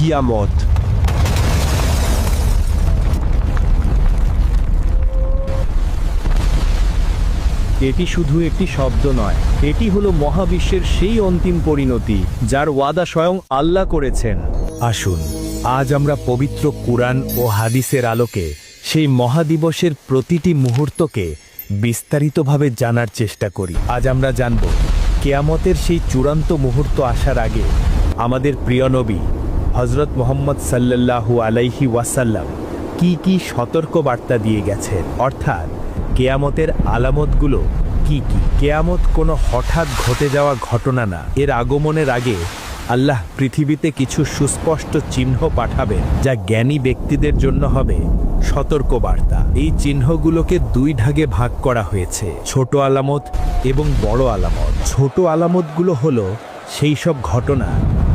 কিয়ামত এটি শুধু একটি শব্দ নয়, এটি হলো মহাবিশ্বের সেই অন্তিম পরিণতি, যার ওয়াদা স্বয়ং আল্লাহ করেছেন। আসুন, আজ আমরা পবিত্র কুরআন ও হাদিসের আলোকে সেই মহাদিবসের প্রতিটি মুহূর্তকে বিস্তারিতভাবে জানার চেষ্টা করি। আজ আমরা জানব, কেয়ামতের সেই চূড়ান্ত মুহূর্ত আসার আগে আমাদের প্রিয় নবী হজরত মোহাম্মদ সাল্লাল্লাহু আলাইহি ওয়াসাল্লাম কি কি সতর্ক বার্তা দিয়ে গেছেন? অর্থাৎ কেয়ামতের আলামতগুলো কি কি? কেয়ামত কোনো হঠাৎ ঘটে যাওয়া ঘটনা না। এর আগমনের আগে আল্লাহ পৃথিবীতে কিছু সুস্পষ্ট চিহ্ন পাঠাবেন যা জ্ঞানী ব্যক্তিদের জন্য হবে সতর্ক বার্তা এই চিহ্নগুলোকে দুই ভাগে ভাগ করা হয়েছে, ছোট আলামত এবং বড় আলামত। ছোট আলামতগুলো হলো সেই সব ঘটনা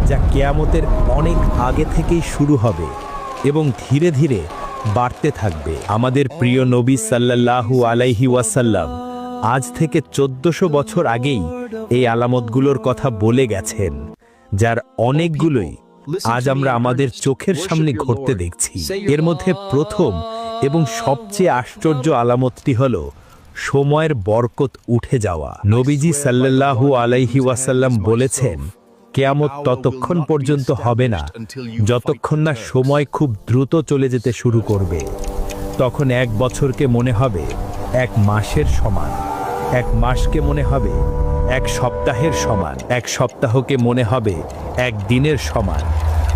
যা কেয়ামতের অনেক আগে থেকেই শুরু হবে এবং ধীরে ধীরে বাড়তে থাকবে। আমাদের প্রিয় নবী সাল্লাল্লাহু আলাইহি ওয়াসাল্লাম আজ থেকে চোদ্দশো বছর আগেই এই আলামতগুলোর কথা বলে গেছেন, যার অনেকগুলোই আজ আমরা আমাদের চোখের সামনে ঘটতে দেখছি। এর মধ্যে প্রথম এবং সবচেয়ে আশ্চর্য আলামতটি হল সময়ের বরকত উঠে যাওয়া। নবীজি সাল্লাল্লাহু আলাইহি ওয়াসাল্লাম বলেছেন কেয়ামত ততক্ষণ পর্যন্ত হবে না। যতক্ষণ না সময় খুব দ্রুত চলে যেতে শুরু করবে তখন এক বছরকে মনে হবে এক মাসের সমান এক মাসকে মনে হবে এক সপ্তাহের সমান এক সপ্তাহকে মনে হবে এক দিনের সমান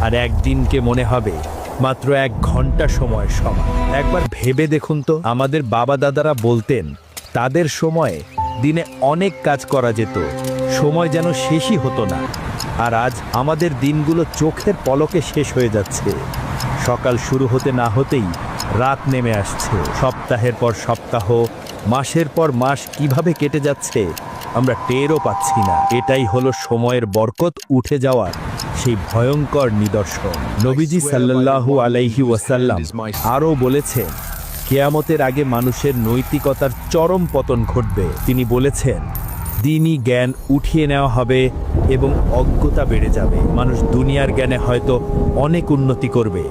আর এক দিনকে মনে হবে মাত্র এক ঘণ্টা সময় সমান। একবার ভেবে দেখুন তো আমাদের বাবা দাদারা বলতেন তাদের সময়ে দিনে অনেক কাজ করা যেত সময় যেন শেষই হতো না। আর আজ আমাদের দিনগুলো চোখের পলকে শেষ হয়ে যাচ্ছে। সকাল শুরু হতে না হতেই রাত নেমে আসছে। সপ্তাহের পর সপ্তাহ, মাসের পর মাস কীভাবে কেটে যাচ্ছে আমরা টেরও পাচ্ছি না। এটাই হলো সময়ের বরকত উঠে যাওয়ার সেই ভয়ঙ্কর নিদর্শন। নবীজি সাল্লাল্লাহু আলাইহি ওয়াসাল্লাম আরও বলেছেন, কেয়ামতের আগে মানুষের নৈতিকতার চরম পতন ঘটবে। তিনি বলেছেন দিনই জ্ঞান উঠিয়ে নেওয়া হবে এবং অজ্ঞতা বেড়ে যাবে। মানুষ দুনিয়ার জ্ঞানে হয়তো অনেক উন্নতি করবে,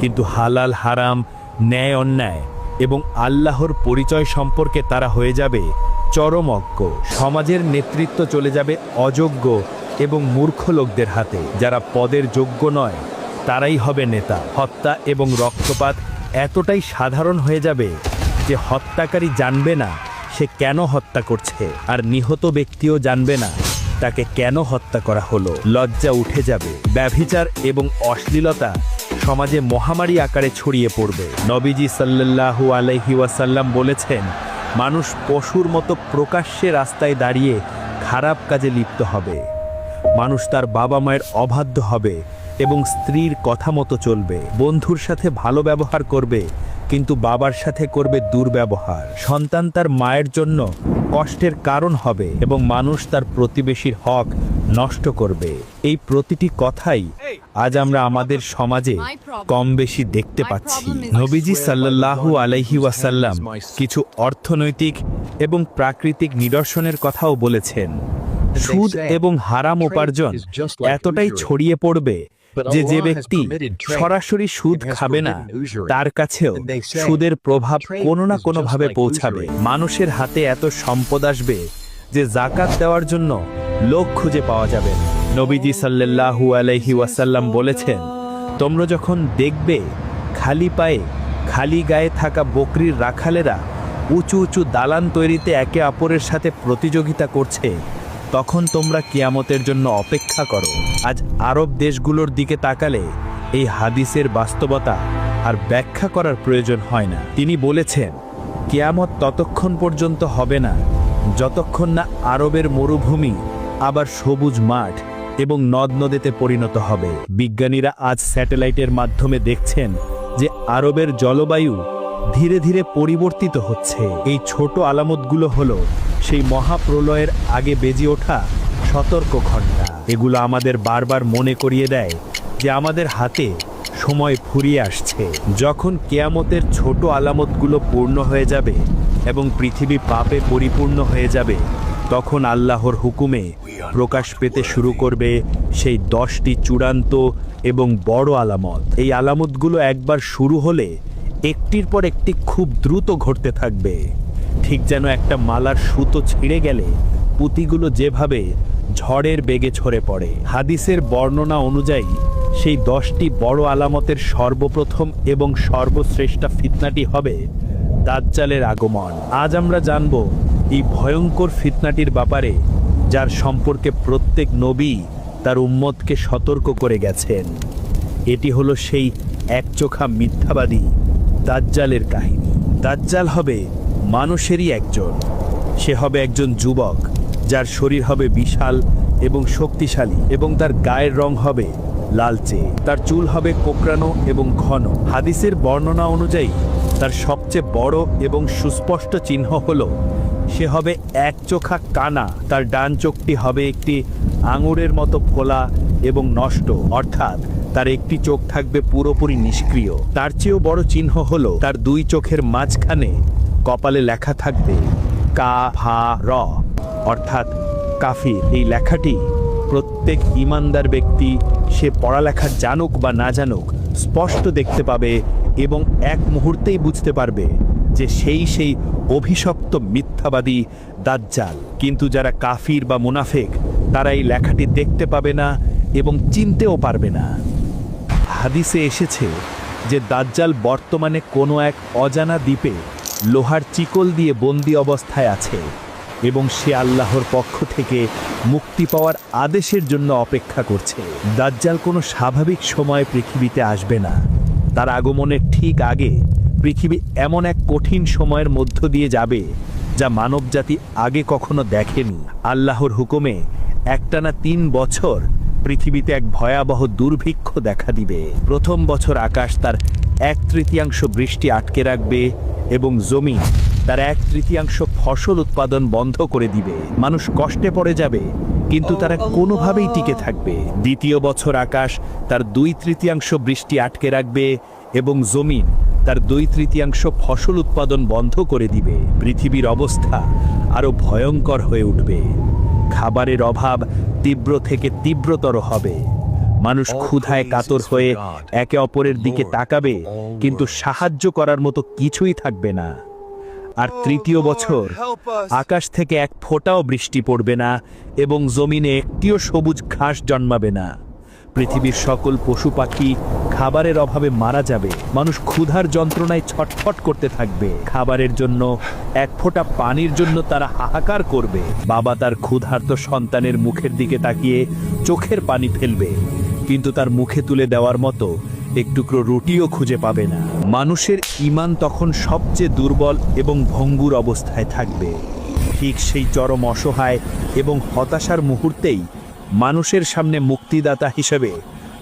কিন্তু হালাল হারাম, ন্যায় অন্যায় এবং আল্লাহর পরিচয় সম্পর্কে তারা হয়ে যাবে চরম অজ্ঞ। সমাজের নেতৃত্ব চলে যাবে অযোগ্য এবং মূর্খ লোকদের হাতে। যারা পদের যোগ্য নয়, তারাই হবে নেতা। হত্যা এবং রক্তপাত এতটাই সাধারণ হয়ে যাবে যে হত্যাকারী জানবে না সে কেন হত্যা করছে? আর নিহত ব্যক্তিও জানবে না। তাকে কেন হত্যা করা হলো? লজ্জা উঠে যাবে। ব্যভিচার এবং অশ্লীলতা সমাজে মহামারী আকারে ছড়িয়ে পড়বে। নবীজি সাল্লাল্লাহু আলাইহি ওয়াসাল্লাম বলেছেন, মানুষ পশুর মতো প্রকাশ্যে রাস্তায় দাঁড়িয়ে খারাপ কাজে লিপ্ত হবে। মানুষ তার বাবা মায়ের অবাধ্য হবে এবং স্ত্রীর কথা মতো চলবে। বন্ধুর সাথে ভালো ব্যবহার করবে কিন্তু বাবার সাথে করবে দুর্ব্যবহার। সন্তান তার মায়ের জন্য কষ্টের কারণ হবে এবং মানুষ তার প্রতিবেশীর হক নষ্ট করবে। এই প্রতিটি কথাই আজ আমরা আমাদের সমাজে কম বেশি দেখতে পাচ্ছি। নবীজি সাল্লাল্লাহু আলাইহি ওয়াসাল্লাম কিছু অর্থনৈতিক এবং প্রাকৃতিক নিদর্শনের কথাও বলেছেন। সুদ এবং হারাম উপার্জন এতটাই ছড়িয়ে পড়বে যে যে ব্যক্তি সরাসরি সুদ খাবে না তার কাছেও সুদের প্রভাব কোনো না কোনোভাবে পৌঁছাবে। মানুষের হাতে এত সম্পদ আসবে যে জাকাত দেওয়ার জন্য লোক খুঁজে পাওয়া যাবে নবীজি সাল্লাল্লাহু আলাইহি ওয়াসাল্লাম বলেছেন তোমরা যখন দেখবে খালি পায়ে খালি গায়ে থাকা বকরির রাখালেরা উঁচু উঁচু দালান তৈরিতে একে অপরের সাথে প্রতিযোগিতা করছে তখন তোমরা কিয়ামতের জন্য অপেক্ষা করো। আজ আরব দেশগুলোর দিকে তাকালে এই হাদিসের বাস্তবতা আর ব্যাখ্যা করার প্রয়োজন হয় না। তিনি বলেছেন, কেয়ামত ততক্ষণ পর্যন্ত হবে না, যতক্ষণ না আরবের মরুভূমি আবার সবুজ মাঠ এবং নদ নদীতে পরিণত হবে। বিজ্ঞানীরা আজ স্যাটেলাইটের মাধ্যমে দেখছেন যে আরবের জলবায়ু ধীরে ধীরে পরিবর্তিত হচ্ছে। এই ছোট আলামতগুলো হলো সেই মহাপ্রলয়ের আগে বেজে ওঠা সতর্ক ঘণ্টা। এগুলো আমাদের বারবার মনে করিয়ে দেয় যে আমাদের হাতে সময় ফুরিয়ে আসছে। যখন কেয়ামতের ছোট আলামতগুলো পূর্ণ হয়ে যাবে এবং পৃথিবী পাপে পরিপূর্ণ হয়ে যাবে, তখন আল্লাহর হুকুমে প্রকাশ পেতে শুরু করবে সেই দশটি চূড়ান্ত এবং বড় আলামত। এই আলামতগুলো একবার শুরু হলে একটির পর একটি খুব দ্রুত ঘটতে থাকবে। ঠিক যেন একটা মালার সুতো ছিঁড়ে গেলে পুঁতিগুলো যেভাবে ঝড়ের বেগে ছড়ে পড়ে। হাদিসের বর্ণনা অনুযায়ী, সেই দশটি বড় আলামতের সর্বপ্রথম এবং সর্বশ্রেষ্ঠ ফিতনাটি হবে দাজ্জালের আগমন। আজ আমরা জানব এই ভয়ঙ্কর ফিতনাটির ব্যাপারে, যার সম্পর্কে প্রত্যেক নবী তার উম্মতকে সতর্ক করে গেছেন। এটি হলো সেই একচোখা মিথ্যাবাদী দাজ্জালের কাহিনী। দাজ্জাল হবে মানুষেরই একজন। সে হবে একজন যুবক, যার শরীর হবে বিশাল এবং শক্তিশালী এবং তার গায়ের রং হবে লালচে। তার চুল হবে কোকড়ানো এবং ঘন। হাদিসের বর্ণনা অনুযায়ী, তার সবচেয়ে বড় এবং সুস্পষ্ট চিহ্ন হল, সে হবে এক চোখা কানা। তার ডান চোখটি হবে একটি আঙুরের মতো ফোলা এবং নষ্ট। অর্থাৎ, তার একটি চোখ থাকবে পুরোপুরি নিষ্ক্রিয়। তার চেয়েও বড় চিহ্ন হলো, তার দুই চোখের মাঝখানে কপালে লেখা থাকবে কা, ভা, র। অর্থাৎ কাফির। এই লেখাটি প্রত্যেক ইমানদার ব্যক্তি, সে পড়ালেখা জানুক বা না জানুক, স্পষ্ট দেখতে পাবে এবং এক মুহূর্তেই বুঝতে পারবে যে সেই সেই অভিশপ্ত মিথ্যাবাদী দাজ্জাল। কিন্তু যারা কাফির বা মুনাফেক, তারা এই লেখাটি দেখতে পাবে না এবং চিনতেও পারবে না। হাদিসে এসেছে যে দাজ্জাল বর্তমানে কোনো এক অজানা দ্বীপে লোহার চিকল দিয়ে বন্দি অবস্থায় আছে এবং সে আল্লাহর পক্ষ থেকে মুক্তি পাওয়ার আদেশের জন্য অপেক্ষা করছে। দাজ্জাল কোনো স্বাভাবিক সময় পৃথিবীতে আসবে না। তার আগমনের ঠিক আগে পৃথিবী এমন এক কঠিন সময়ের মধ্য দিয়ে যাবে যা মানবজাতি আগে কখনো দেখেনি। আল্লাহর হুকুমে একটানা তিন বছর পৃথিবীতে এক ভয়াবহ দুর্ভিক্ষ দেখা দিবে। প্রথম বছর আকাশ তার এক তৃতীয়াংশ বৃষ্টি আটকে রাখবে এবং জমি তার এক তৃতীয়াংশ ফসল উৎপাদন বন্ধ করে দিবে। মানুষ কষ্টে পড়ে যাবে, কিন্তু তারা কোনোভাবেই টিকে থাকবে। দ্বিতীয় বছর আকাশ তার দুই তৃতীয়াংশ বৃষ্টি আটকে রাখবে এবং জমিন তার দুই তৃতীয়াংশ ফসল উৎপাদন বন্ধ করে দিবে। পৃথিবীর অবস্থা আরও ভয়ঙ্কর হয়ে উঠবে। খাবারের অভাব তীব্র থেকে তীব্রতর হবে। মানুষ ক্ষুধায় কাতর হয়ে একে অপরের দিকে তাকাবে কিন্তু সাহায্য করার মতো কিছুই থাকবে না। আর তৃতীয় বছর আকাশ থেকে এক ফোঁটাও বৃষ্টি পড়বে না এবং জমিনে একটিও সবুজ ঘাস জন্মাবে না। পৃথিবীর সকল পশু পাখি খাবারের অভাবে মারা যাবে। মানুষ ক্ষুধার যন্ত্রণায় ছটফট করতে থাকবে। খাবারের জন্য এক ফোঁটা পানির জন্য তারা হাহাকার করবে। বাবা তার ক্ষুধার্ত সন্তানের মুখের দিকে তাকিয়ে চোখের পানি ফেলবে। কিন্তু তার মুখে তুলে দেওয়ার মতো একটুকরো রুটিও খুঁজে পাবে না। মানুষের ইমান তখন সবচেয়ে দুর্বল এবং ভঙ্গুর অবস্থায় থাকবে। ঠিক সেই চরম অসহায় এবং হতাশার মুহূর্তেই মানুষের সামনে মুক্তিদাতা হিসেবে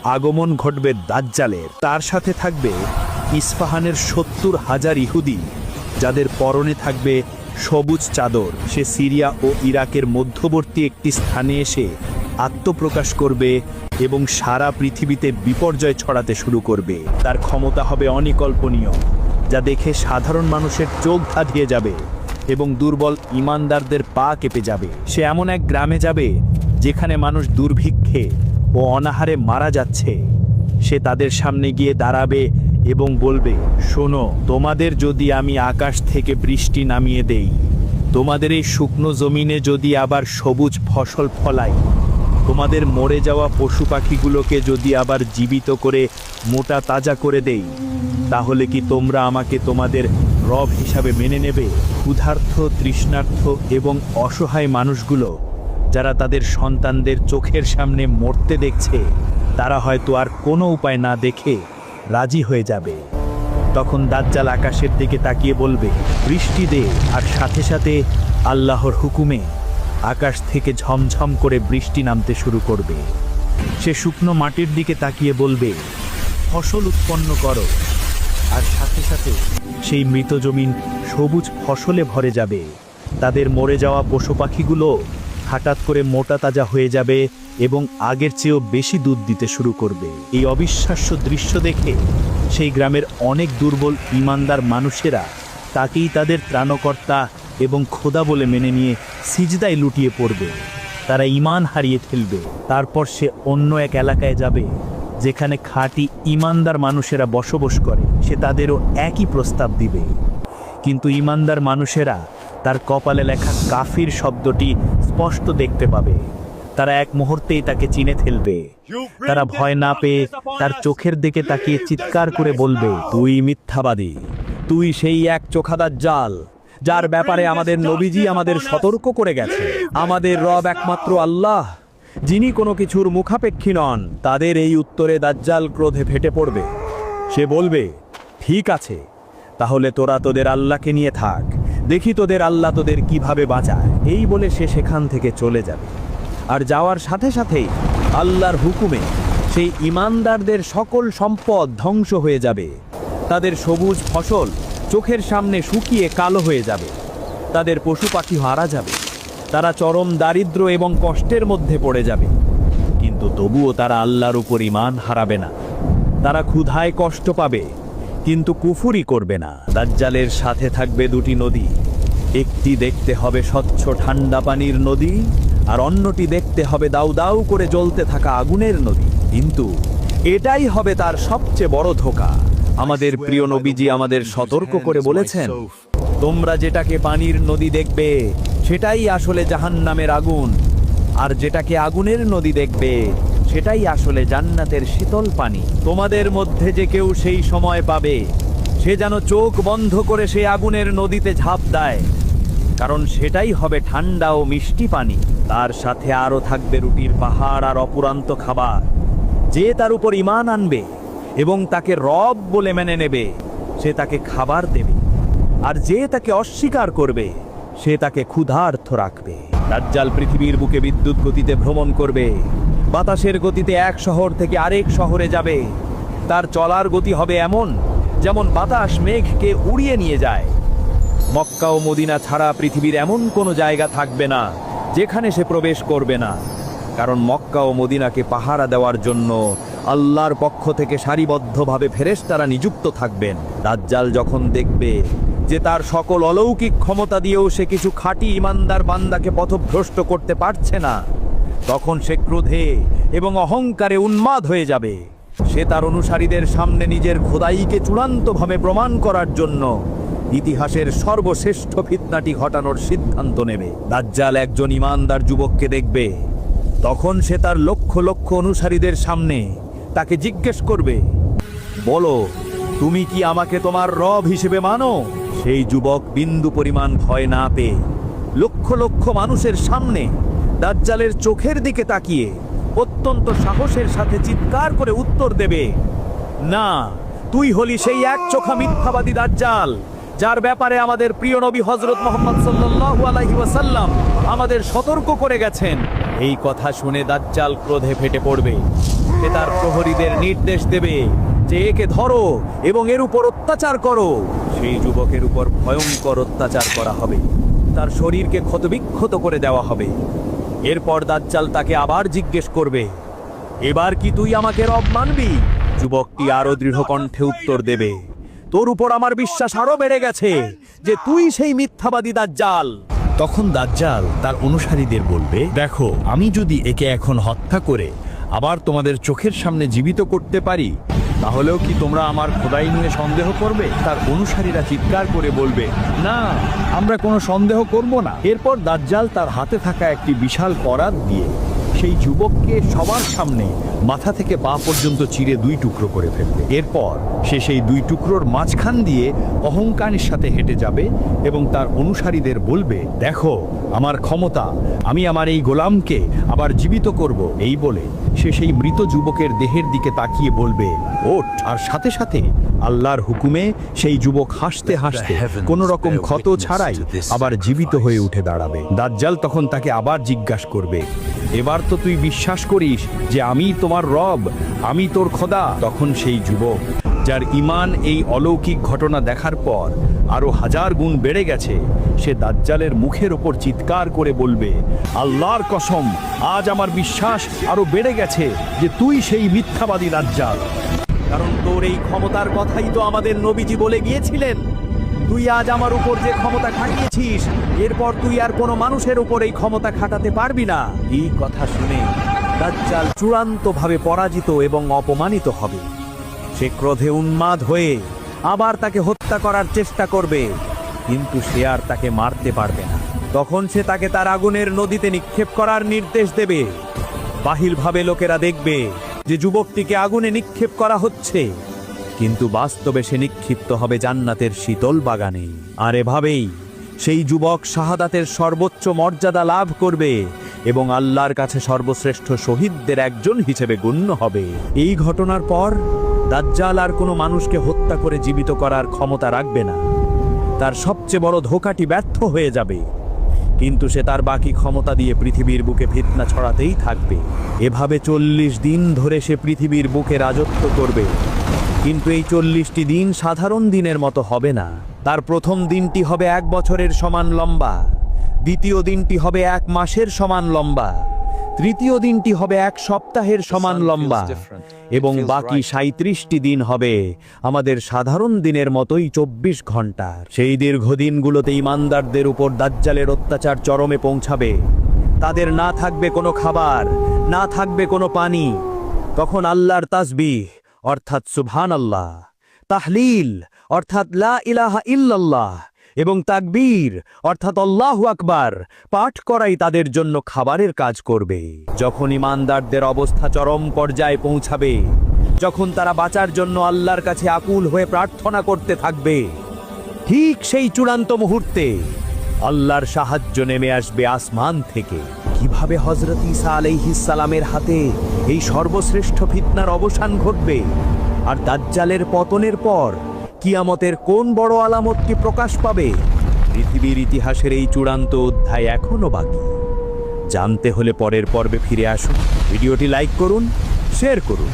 আগমন ঘটবে দাজ্জালের। তার সাথে থাকবে ইস্পাহানের সত্তর হাজার ইহুদি, যাদের পরনে থাকবে সবুজ চাদর। সে সিরিয়া ও ইরাকের মধ্যবর্তী একটি স্থানে এসে আত্মপ্রকাশ করবে এবং সারা পৃথিবীতে বিপর্যয় ছড়াতে শুরু করবে। তার ক্ষমতা হবে অনিকল্পনীয়, যা দেখে সাধারণ মানুষের চোখ ধাঁধিয়ে যাবে এবং দুর্বল ইমানদারদের পা কেঁপে যাবে। সে এমন এক গ্রামে যাবে, যেখানে মানুষ দুর্ভিক্ষে ও অনাহারে মারা যাচ্ছে। সে তাদের সামনে গিয়ে দাঁড়াবে এবং বলবে, শোনো, তোমাদের যদি আমি আকাশ থেকে বৃষ্টি নামিয়ে দেই, তোমাদের এই শুকনো জমিনে যদি আবার সবুজ ফসল ফলাই তোমাদের মরে যাওয়া পশু পাখিগুলোকে যদি আবার জীবিত করে মোটা তাজা করে দেই, তাহলে কি তোমরা আমাকে তোমাদের রব হিসাবে মেনে নেবে? ক্ষুধার্থ, তৃষ্ণার্থ এবং অসহায় মানুষগুলো, যারা তাদের সন্তানদের চোখের সামনে মরতে দেখছে, তারা হয়তো আর কোনো উপায় না দেখে রাজি হয়ে যাবে। তখন দাজ্জাল আকাশের দিকে তাকিয়ে বলবে, বৃষ্টি দে, আর সাথে সাথে আল্লাহর হুকুমে আকাশ থেকে ঝমঝম করে বৃষ্টি নামতে শুরু করবে। সে শুকনো মাটির দিকে তাকিয়ে বলবে, ফসল উৎপন্ন করো। আর সাথে সাথে সেই মৃত জমিন সবুজ ফসলে ভরে যাবে। তাদের মরে যাওয়া পশু পাখিগুলো হঠাৎ করে মোটা তাজা হয়ে যাবে এবং আগের চেয়েও বেশি দুধ দিতে শুরু করবে। এই অবিশ্বাস্য দৃশ্য দেখে সেই গ্রামের অনেক দুর্বল ইমানদার মানুষেরা তাকেই তাদের ত্রাণকর্তা এবং খোদা বলে মেনে নিয়ে সিজদায় লুটিয়ে পড়বে। তারা ইমান হারিয়ে ফেলবে। তারপর সে অন্য এক এলাকায় যাবে, যেখানে খাঁটি ইমানদার মানুষেরা বসবাস করে। সে তাদেরও একই প্রস্তাব দিবে। কিন্তু ইমানদার মানুষেরা তার কপালে লেখা কাফির শব্দটি স্পষ্ট দেখতে পাবে। তারা এক মুহূর্তেই তাকে চিনে ফেলবে। তারা ভয় না পেয়ে তার চোখের দিকে তাকিয়ে চিৎকার করে বলবে, তুই মিথ্যাবাদী। তুই সেই এক চোখাদার জাল। যার ব্যাপারে আমাদের নবীজি আমাদের সতর্ক করে গেছে। আমাদের রব একমাত্র আল্লাহ, যিনি কোনো কিছুর মুখাপেক্ষী নন। তাদের এই উত্তরে দাজ্জাল ক্রোধে ফেটে পড়বে। সে বলবে, ঠিক আছে, তাহলে তোরা তোদের আল্লাহকে নিয়ে থাক। দেখি তোদের আল্লাহ তোদের কীভাবে বাঁচায়। এই বলে সে সেখান থেকে চলে যাবে। আর যাওয়ার সাথে সাথেই আল্লাহর হুকুমে সেই ইমানদারদের সকল সম্পদ ধ্বংস হয়ে যাবে। তাদের সবুজ ফসল চোখের সামনে শুকিয়ে কালো হয়ে যাবে। তাদের পশু পাখি হারা যাবে। তারা চরম দারিদ্র এবং কষ্টের মধ্যে পড়ে যাবে। কিন্তু তবুও তারা আল্লাহর উপর ইমান হারাবে না। তারা ক্ষুধায় কষ্ট পাবে, কিন্তু কুফুরি করবে না। দাজ্জালের সাথে থাকবে দুটি নদী। একটি দেখতে হবে স্বচ্ছ ঠান্ডা পানির নদী, আর অন্যটি দেখতে হবে দাউ দাউ করে জ্বলতে থাকা আগুনের নদী। কিন্তু এটাই হবে তার সবচেয়ে বড় ধোকা। আমাদের প্রিয় নবীজি আমাদের সতর্ক করে বলেছেন, তোমরা যেটাকে পানির নদী দেখবে, সেটাই আসলে জাহান্নামের আগুন। আর যেটাকে আগুনের নদী দেখবে, সেটাই আসলে জান্নাতের শীতল পানি। তোমাদের মধ্যে যে কেউ সেই সময় পাবে। সে যেন চোখ বন্ধ করে সেই আগুনের নদীতে ঝাঁপ দেয়। কারণ সেটাই হবে ঠান্ডা ও মিষ্টি পানি। তার সাথে আরও থাকবে রুটির পাহাড় আর অপুরান্ত খাবার। যে তার উপর ইমান আনবে এবং তাকে রব বলে মেনে নেবে। সে তাকে খাবার দেবে। আর যে তাকে অস্বীকার করবে, সে তাকে ক্ষুধার্থ রাখবে। দাজ্জাল পৃথিবীর বুকে বিদ্যুৎ গতিতে ভ্রমণ করবে। বাতাসের গতিতে এক শহর থেকে আরেক শহরে যাবে। তার চলার গতি হবে এমন, যেমন বাতাস মেঘকে উড়িয়ে নিয়ে যায়। মক্কা ও মদিনা ছাড়া পৃথিবীর এমন কোনো জায়গা থাকবে না, যেখানে সে প্রবেশ করবে না। কারণ মক্কা ও মদিনাকে পাহারা দেওয়ার জন্য আল্লাহর পক্ষ থেকে সারিবদ্ধভাবে ফেরেশতারা নিযুক্ত থাকবেন। দাজ্জাল যখন দেখবে যে তার সকল অলৌকিক ক্ষমতা দিয়েও সে কিছু খাঁটি ইমানদার বান্দাকে পথভ্রষ্ট করতে পারছে না, তখন সে ক্রোধে এবং অহংকারে উন্মাদ হয়ে যাবে। সে তার অনুসারীদের সামনে নিজের খোদাইকে চূড়ান্তভাবে প্রমাণ করার জন্য ইতিহাসের সর্বশ্রেষ্ঠ ফিতনাটি ঘটানোর সিদ্ধান্ত নেবে। দাজ্জাল একজন ইমানদার যুবককে দেখবে, তখন সে তার লক্ষ লক্ষ অনুসারীদের সামনে তাকে জিজ্ঞেস করবে, বলো, তুমি কি আমাকে তোমার রব হিসেবে মানো? সেই যুবক বিন্দু পরিমাণ ভয় না পেয়ে লক্ষ লক্ষ মানুষের সামনে দাজ্জালের চোখের দিকে তাকিয়ে অত্যন্ত সাহসের সাথে চিৎকার করে উত্তর দেবে, না, তুই হলি সেই এক চোখা মিথ্যাবাদী দাজ্জাল, যার ব্যাপারে আমাদের প্রিয় নবী হজরত মোহাম্মদ সাল্লাল্লাহু আলাইহি ওয়াসাল্লাম আমাদের সতর্ক করে গেছেন। এই কথা শুনে দাজ্জাল ক্রোধে ফেটে পড়বে। সে তার প্রহরীদের নির্দেশ দেবে। যে একে ধরো এবং এর উপর অত্যাচার করো। সেই যুবকের উপর ভয়ঙ্কর অত্যাচার করা হবে। তার শরীরকে ক্ষতবিক্ষত করে দেওয়া হবে। এরপর দাজ্জাল তাকে আবার জিজ্ঞেস করবে, এবার কি তুই আমাকে রব মানবি? যুবকটি আরও দৃঢ় কণ্ঠে উত্তর দেবে, তোর উপর আমার বিশ্বাস আরও বেড়ে গেছে যে তুই সেই মিথ্যাবাদী দাজ্জাল। তখন দাজ্জাল তার অনুসারীদের বলবে, দেখো, আমি যদি একে এখন হত্যা করে আবার তোমাদের চোখের সামনে জীবিত করতে পারি, তাহলেও কি তোমরা আমার খোদাই নিয়ে সন্দেহ করবে? তার অনুসারীরা চিৎকার করে বলবে, না, আমরা কোনো সন্দেহ করব না। এরপর দাজ্জাল তার হাতে থাকা একটি বিশাল করাত দিয়ে সেই যুবককে সবার সামনে মাথা থেকে পা পর্যন্ত চিরে দুই টুকরো করে ফেলবে। এরপর সে সেই দুই টুকরোর মাঝখান দিয়ে অহংকারের সাথে হেঁটে যাবে এবং তার অনুসারীদের বলবে, দেখো, আমার ক্ষমতা, আমি আমার এই গোলামকে আবার জীবিত করব। এই বলে সে সেই মৃত যুবকের দেহের দিকে তাকিয়ে বলবে, ওঠ। আর সাথে সাথে আল্লাহর হুকুমে সেই যুবক হাসতে হাসতে কোনো রকম ক্ষত ছাড়াই আবার জীবিত হয়ে উঠে দাঁড়াবে। দাজ্জাল তখন তাকে আবার জিজ্ঞাসা করবে এবার তো তুই বিশ্বাস করিস যে আমি তোমার রব আমি তোর খোদা? তখন সেই যুবক যার ইমান এই অলৌকিক ঘটনা দেখার পর আরও হাজার গুণ বেড়ে গেছে সে দাজ্জালের মুখের ওপর চিৎকার করে বলবে আল্লাহর কসম আজ আমার বিশ্বাস আরও বেড়ে গেছে যে তুই সেই মিথ্যাবাদী দাজ্জাল। কারণ তোর এই ক্ষমতার কথাই তো আমাদের নবীজি বলে গিয়েছিলেন। তুই আজ আমার উপর যে ক্ষমতা খাটিয়েছিস, এরপর তুই আর কোনো মানুষের উপর এই ক্ষমতা খাটাতে পারবি না। এই কথা শুনে দাজ্জাল চূড়ান্তভাবে পরাজিত এবং অপমানিত হবে। সে ক্রোধে উন্মাদ হয়ে আবার তাকে হত্যা করার চেষ্টা করবে, কিন্তু সে আর তাকে মারতে পারবে না। তখন সে তাকে তার আগুনের নদীতে নিক্ষেপ করার নির্দেশ দেবে। বাহিরভাবে লোকেরা দেখবে যে যুবকটিকে আগুনে নিক্ষেপ করা হচ্ছে। কিন্তু বাস্তবে সে নিক্ষিপ্ত হবে জান্নাতের শীতল বাগানে। আর এভাবেই সেই যুবক শাহাদাতের সর্বোচ্চ মর্যাদা লাভ করবে এবং আল্লাহর কাছে সর্বশ্রেষ্ঠ শহীদদের একজন হিসেবে গণ্য হবে। এই ঘটনার পর দাজ্জাল আর কোনো মানুষকে হত্যা করে জীবিত করার ক্ষমতা রাখবে না। তার সবচেয়ে বড় ধোকাটি ব্যর্থ হয়ে যাবে। কিন্তু সে তার বাকি ক্ষমতা দিয়ে পৃথিবীর বুকে ফিতনা ছড়াতেই থাকবে। এভাবে চল্লিশ দিন ধরে সে পৃথিবীর বুকে রাজত্ব করবে। কিন্তু এই চল্লিশটি দিন সাধারণ দিনের মতো হবে না। তার প্রথম দিনটি হবে এক বছরের সমান লম্বা। দ্বিতীয় দিনটি হবে এক মাসের সমান লম্বা। তৃতীয় দিনটি হবে এক সপ্তাহের সমান লম্বা এবং বাকি সাঁত্রিশটি দিন হবে আমাদের সাধারণ দিনের মতোই চব্বিশ ঘণ্টার সেই দীর্ঘদিনগুলোতে ইমানদারদের উপর দাজ্জালের অত্যাচার চরমে পৌঁছাবে। তাদের না থাকবে কোনো খাবার না থাকবে কোনো পানি। তখন আল্লাহর তাসবিহ অর্থাৎ সুবহান আল্লাহ তাহলিল অর্থাৎ লা ইলাহা ইল্লাল্লাহ। এবং তাকবীর, অর্থাৎ আল্লাহু আকবার, পাঠ করাই তাদের জন্য খাবারের কাজ করবে। যখন ইমানদারদের অবস্থা চরম পর্যায়ে পৌঁছাবে, যখন তারা বাঁচার জন্য আল্লাহর কাছে আকুল হয়ে প্রার্থনা করতে থাকবে, ঠিক সেই চূড়ান্ত মুহূর্তে আল্লাহর সাহায্য নেমে আসবে আসমান থেকে। কীভাবে হজরত আলাইহিস সালামের হাতে এই সর্বশ্রেষ্ঠ ফিতনার অবসান ঘটবে, আর দাজ্জালের পতনের পর কিয়ামতের কোন বড় আলামতটি প্রকাশ পাবে? পৃথিবীর ইতিহাসের এই চূড়ান্ত অধ্যায় এখনও বাকি। জানতে হলে পরের পর্বে ফিরে আসুন। ভিডিওটি লাইক করুন, শেয়ার করুন।